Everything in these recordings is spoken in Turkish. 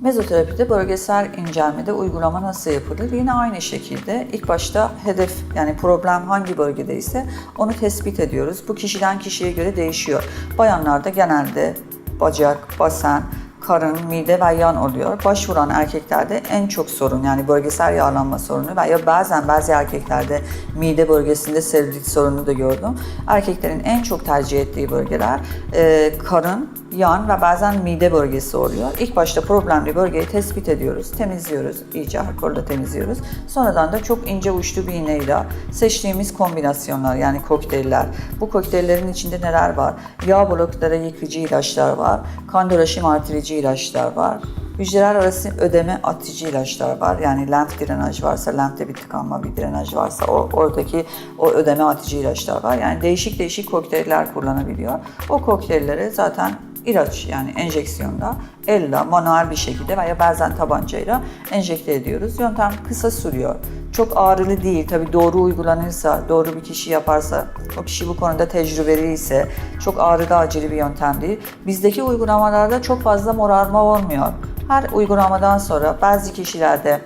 Mezoterapide bölgesel incelmede uygulama nasıl yapılır? Yine aynı şekilde ilk başta hedef yani problem hangi bölgedeyse onu tespit ediyoruz. Bu kişiden kişiye göre değişiyor. Bayanlarda genelde bacak, basen, karın, mide ve yan oluyor. Başvuran erkeklerde en çok sorun yani bölgesel yağlanma sorunu veya bazen bazı erkeklerde mide bölgesinde selülit sorunu da gördüm. Erkeklerin en çok tercih ettiği bölgeler e, karın, yan ve bazen mide bölgesi oluyor. İlk başta problemli bölgeyi tespit ediyoruz, temizliyoruz, iyice alkolle temizliyoruz. Sonradan da çok ince uçlu bir iğneyle seçtiğimiz kombinasyonlar yani kokteyller. Bu kokteyllerin içinde neler var? Yağ bloklara yıkıcı ilaçlar var, kan dolaşım artırıcı ilaçlar var, Hücreler arası ödeme atıcı ilaçlar var. Yani lenf drenaj varsa, lenfte bir tıkanma, bir drenaj varsa o oradaki o ödeme atıcı ilaçlar var. Yani değişik değişik kokteyller kullanabiliyor. O kokteylleri zaten ilaç yani enjeksiyonda elle manuel bir şekilde veya bazen tabancayla enjekte ediyoruz. Yöntem kısa sürüyor. Çok ağrılı değil. Tabii doğru uygulanırsa, doğru bir kişi yaparsa, o kişi bu konuda tecrübeli ise çok ağrıda acili bir yöntem değil. Bizdeki uygulamalarda çok fazla morarma olmuyor. Her uygulamadan sonra bazı kişilerde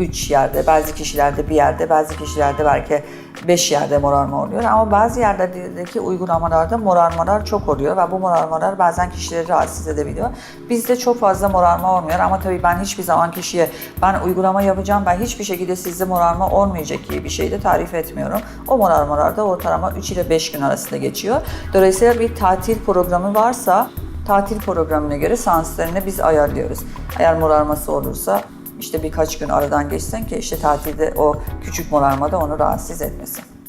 3 yerde, bazı kişilerde bir yerde, bazı kişilerde belki 5 yerde morarma oluyor. Ama bazı yerlerdeki uygulamalarda morarmalar çok oluyor ve bu morarmalar bazen kişileri rahatsız edebiliyor. Bizde çok fazla morarma olmuyor ama tabii ben hiçbir zaman kişiye ben uygulama yapacağım, ben hiçbir şekilde sizde morarma olmayacak gibi bir şey de tarif etmiyorum. O morarmalar da ortalama 3 ile 5 gün arasında geçiyor. Dolayısıyla bir tatil programı varsa tatil programına göre seanslarını biz ayarlıyoruz. Eğer morarması olursa işte birkaç gün aradan geçsin ki işte tatilde o küçük morarma da onu rahatsız etmesin.